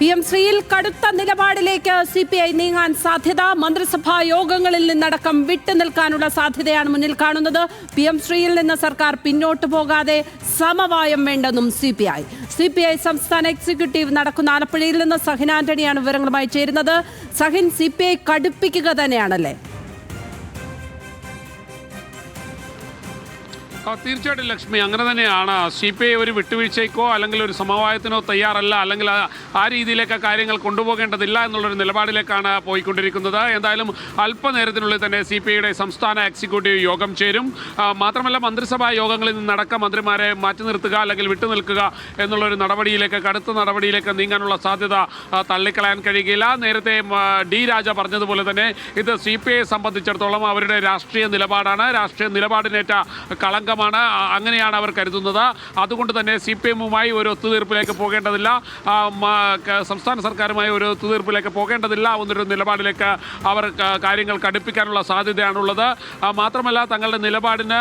P M ശ്രീയിൽ കടുത്ത നിലപാടിലേക്ക് C P I നീങ്ങാൻ സാധ്യത മന്ത്രിസഭാ യോഗങ്ങളിൽ നിന്നടക്കം വിട്ടുനിൽക്കാനുള്ള സാധ്യതയാണ് മുന്നിൽ കാണുന്നത്. പി എം ശ്രീയിൽ നിന്ന് സർക്കാർ പിന്നോട്ടു പോകാതെ സമവായം വേണ്ടെന്നും C P I. C P I സംസ്ഥാന എക്സിക്യൂട്ടീവ് നടക്കുന്ന ആലപ്പുഴയിൽ നിന്ന് സഹിൻ ആന്റണിയാണ് വിവരങ്ങളുമായി ചേരുന്നത്. സഹിൻ സി പി ഐ കടുപ്പിക്കുക തന്നെയാണല്ലേ? തീർച്ചയായിട്ടും ലക്ഷ്മി അങ്ങനെ തന്നെയാണ്. സി പി ഐ ഒരു വിട്ടുവീഴ്ചയ്ക്കോ അല്ലെങ്കിൽ ഒരു സമവായത്തിനോ തയ്യാറല്ല. അല്ലെങ്കിൽ ആ- രീതിയിലേക്ക് കാര്യങ്ങൾ കൊണ്ടുപോകേണ്ടതില്ല എന്നുള്ളൊരു നിലപാടിലേക്കാണ് പോയിക്കൊണ്ടിരിക്കുന്നത്. എന്തായാലും അല്പനേരത്തിനുള്ളിൽ തന്നെ സി പി ഐയുടെ സംസ്ഥാന എക്സിക്യൂട്ടീവ് യോഗം ചേരും. മാത്രമല്ല മന്ത്രിസഭാ യോഗങ്ങളിൽ നിന്നടക്കം മന്ത്രിമാരെ മാറ്റി നിർത്തുക അല്ലെങ്കിൽ വിട്ടുനിൽക്കുക എന്നുള്ളൊരു നടപടിയിലേക്ക് കടുത്ത നടപടിയിലേക്ക് നീങ്ങാനുള്ള സാധ്യത തള്ളിക്കളയാൻ കഴിയുകയില്ല. നേരത്തെ ഡി രാജ പറഞ്ഞതുപോലെ തന്നെ ഇത് സി പി ഐയെ സംബന്ധിച്ചിടത്തോളം അവരുടെ രാഷ്ട്രീയ നിലപാടാണ്. രാഷ്ട്രീയ നിലപാടിനേറ്റ കളങ്കമാണ് ആ, അങ്ങനെയാണ് അവർ കരുതുന്നത്. അതുകൊണ്ട് തന്നെ സി പി എമ്മുമായി ഒരു ഒത്തുതീർപ്പിലേക്ക് പോകേണ്ടതില്ല. സംസ്ഥാന സർക്കാരുമായി ഒരു ഒത്തുതീർപ്പിലേക്ക് പോകേണ്ടതില്ല എന്നൊരു നിലപാടിലേക്ക് അവർ കാര്യങ്ങൾ കടുപ്പിക്കാനുള്ള സാധ്യതയാണുള്ളത്. മാത്രമല്ല തങ്ങളുടെ നിലപാടിന്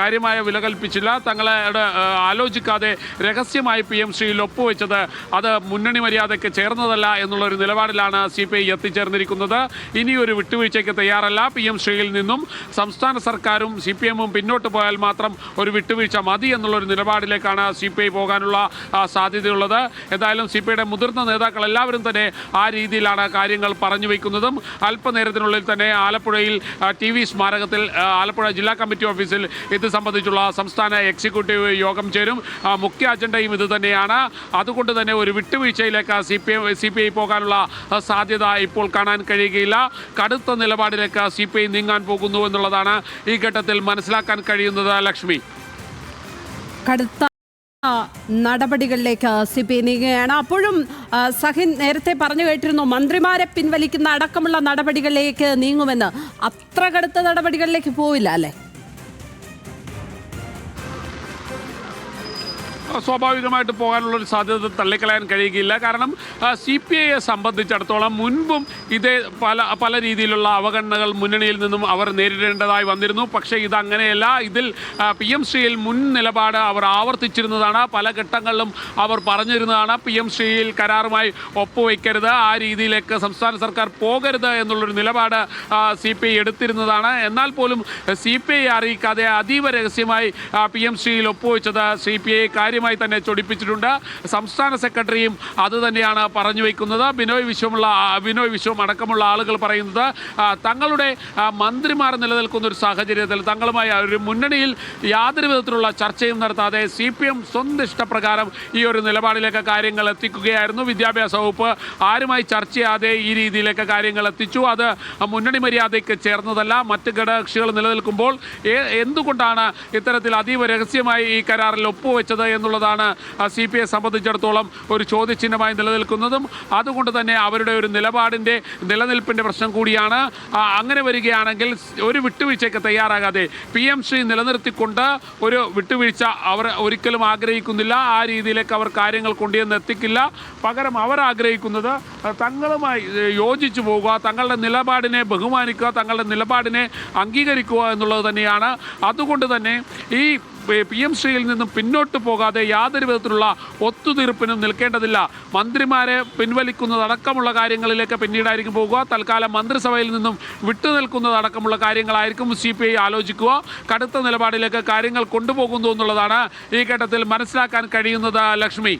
കാര്യമായ വില കൽപ്പിച്ചില്ല. തങ്ങളുടെ ആ, ആലോചിക്കാതെ രഹസ്യമായി പി എം ശ്രീയിൽ ഒപ്പുവെച്ചത് അത് മുന്നണി മര്യാദയ്ക്ക് ചേർന്നതല്ല എന്നുള്ളൊരു നിലപാടിലാണ് സി പി ഐ എത്തിച്ചേർന്നിരിക്കുന്നത്. ഇനിയൊരു വിട്ടുവീഴ്ചയ്ക്ക് തയ്യാറല്ല പി എം ശ്രീയിൽ നിന്നും. സംസ്ഥാന സർക്കാരും സി പി എമ്മും പിന്നോട്ട് പോയാൽ മാത്രം ഒരു വിട്ടുവീഴ്ച മതി എന്നുള്ളൊരു നിലപാടിലേക്കാണ് സി പി ഐ പോകാനുള്ള സാധ്യതയുള്ളത്. എന്തായാലും സി പി ഐയുടെ മുതിർന്ന നേതാക്കൾ എല്ലാവരും തന്നെ ആ രീതിയിലാണ് കാര്യങ്ങൾ പറഞ്ഞു വയ്ക്കുന്നതും അല്പനേരത്തിനുള്ളിൽ തന്നെ ആലപ്പുഴയിൽ ടി വി സ്മാരകത്തിൽ ആലപ്പുഴ ജില്ലാ കമ്മിറ്റി ഓഫീസിൽ ഇത് സംബന്ധിച്ചുള്ള സംസ്ഥാന എക്സിക്യൂട്ടീവ് യോഗം ചേരും. മുഖ്യ അജണ്ടയും ഇത് തന്നെയാണ്. അതുകൊണ്ട് തന്നെ ഒരു വിട്ടുവീഴ്ചയിലേക്ക് C P I C P I പോകാനുള്ള സാധ്യത ഇപ്പോൾ കാണാൻ കഴിയുകയില്ല. കടുത്ത നിലപാടിലേക്ക് സി പി ഐ നീങ്ങാൻ പോകുന്നു എന്നുള്ളതാണ് ഈ ഘട്ടത്തിൽ മനസ്സിലാക്കാൻ കഴിയുന്നത്. ലക്ഷ്മി കടുത്ത നടപടികളിലേക്ക് സി പി നീങ്ങുകയാണ്. അപ്പോഴും സഹിൻ നേരത്തെ പറഞ്ഞു കേട്ടിരുന്നു മന്ത്രിമാരെ പിൻവലിക്കുന്ന അടക്കമുള്ള നടപടികളിലേക്ക് നീങ്ങുമെന്ന്. അത്ര കടുത്ത നടപടികളിലേക്ക് പോവില്ല അല്ലേ? സ്വാഭാവികമായിട്ട് പോകാനുള്ള ഒരു സാധ്യത തള്ളിക്കളയാൻ കഴിയുകയില്ല. കാരണം സി പി ഐയെ സംബന്ധിച്ചിടത്തോളം മുൻപും ഇതേ പല പല രീതിയിലുള്ള അവഗണനകൾ മുന്നണിയിൽ നിന്നും അവർ നേരിടേണ്ടതായി വന്നിരുന്നു. പക്ഷേ ഇതങ്ങനെയല്ല. ഇതിൽ പി എം ശ്രീയിൽ മുൻ നിലപാട് അവർ ആവർത്തിച്ചിരുന്നതാണ്. പല ഘട്ടങ്ങളിലും അവർ പറഞ്ഞിരുന്നതാണ് പി എം ശ്രീയിൽ കരാറുമായി ഒപ്പുവയ്ക്കരുത് ആ രീതിയിലേക്ക് സംസ്ഥാന സർക്കാർ പോകരുത് എന്നുള്ളൊരു നിലപാട് സി പി ഐ എടുത്തിരുന്നതാണ്. എന്നാൽ പോലും സി പി ഐ അറിയിക്കാതെ അതീവ രഹസ്യമായി പി എം ശ്രീയിൽ ഒപ്പുവെച്ചത് സി പി ഐ കാര്യമായി തന്നെ ചൊടിപ്പിച്ചിട്ടുണ്ട്. സംസ്ഥാന സെക്രട്ടറിയും അത് തന്നെയാണ് പറഞ്ഞു വയ്ക്കുന്നത് ബിനോയ് വിശ്വമുള്ള ബിനോയ് വിശ്വം അടക്കമുള്ള ആളുകൾ പറയുന്നത് തങ്ങളുടെ മന്ത്രിമാർ നിലനിൽക്കുന്ന ഒരു സാഹചര്യത്തിൽ തങ്ങളുമായി ഒരു മുന്നണിയിൽ യാതൊരു വിധത്തിലുള്ള ചർച്ചയും നടത്താതെ സി പി എം സ്വന്തം ഇഷ്ടപ്രകാരം ഈ ഒരു നിലപാടിലേക്ക് കാര്യങ്ങൾ എത്തിക്കുകയായിരുന്നു. വിദ്യാഭ്യാസ വകുപ്പ് ആരുമായി ചർച്ച ചെയ്യാതെ ഈ രീതിയിലേക്ക് കാര്യങ്ങൾ എത്തിച്ചു. അത് മുന്നണി മര്യാദയ്ക്ക് ചേർന്നതല്ല. മറ്റ് ഘടകകക്ഷികൾ നിലനിൽക്കുമ്പോൾ എന്തുകൊണ്ടാണ് ഇത്തരത്തിൽ അതീവ രഹസ്യമായി ഈ കരാറിൽ ഒപ്പുവെച്ചത് എന്നുള്ളതാണ് സി പി ഐ സംബന്ധിച്ചിടത്തോളം ഒരു ചോദ്യചിഹ്നമായി നിലനിൽക്കുന്നതും അതുകൊണ്ട് തന്നെ അവരുടെ ഒരു നിലപാടിന്റെ നിലനിൽപ്പിന്റെ പ്രശ്നം കൂടിയാണ്. അങ്ങനെ വരികയാണെങ്കിൽ ഒരു വിട്ടുവീഴ്ചയ്ക്ക് തയ്യാറാകാതെ പി എം ശ്രീ നിലനിർത്തിക്കൊണ്ട് ഒരു വിട്ടുവീഴ്ച അവർ ഒരിക്കലും ആഗ്രഹിക്കുന്നില്ല. ആ രീതിയിലേക്ക് അവർ കാര്യങ്ങൾ കൊണ്ടുവന്ന് എത്തിക്കില്ല. പകരം അവർ ആഗ്രഹിക്കുന്നത് തങ്ങളുമായി യോജിച്ചു പോകുക തങ്ങളുടെ നിലപാടിനെ ബഹുമാനിക്കുക തങ്ങളുടെ നിലപാടിനെ അംഗീകരിക്കുക എന്നുള്ളത് തന്നെയാണ്. അതുകൊണ്ട് തന്നെ ഈ പി എം ശ്രീയിൽ നിന്നും പിന്നോട്ട് പോകാതെ യാതൊരു വിധത്തിലുള്ള ഒത്തുതീർപ്പിനും നിൽക്കേണ്ടതില്ല. മന്ത്രിമാരെ പിൻവലിക്കുന്നതടക്കമുള്ള കാര്യങ്ങളിലേക്ക് പിന്നീടായിരിക്കും പോകുക. തൽക്കാലം മന്ത്രിസഭയിൽ നിന്നും വിട്ടുനിൽക്കുന്നതടക്കമുള്ള കാര്യങ്ങളായിരിക്കും സി പി ഐ ആലോചിക്കുക. കടുത്ത നിലപാടിലേക്ക് കാര്യങ്ങൾ കൊണ്ടുപോകുന്നു എന്നുള്ളതാണ് ഈ ഘട്ടത്തിൽ മനസ്സിലാക്കാൻ കഴിയുന്നത് ലക്ഷ്മി.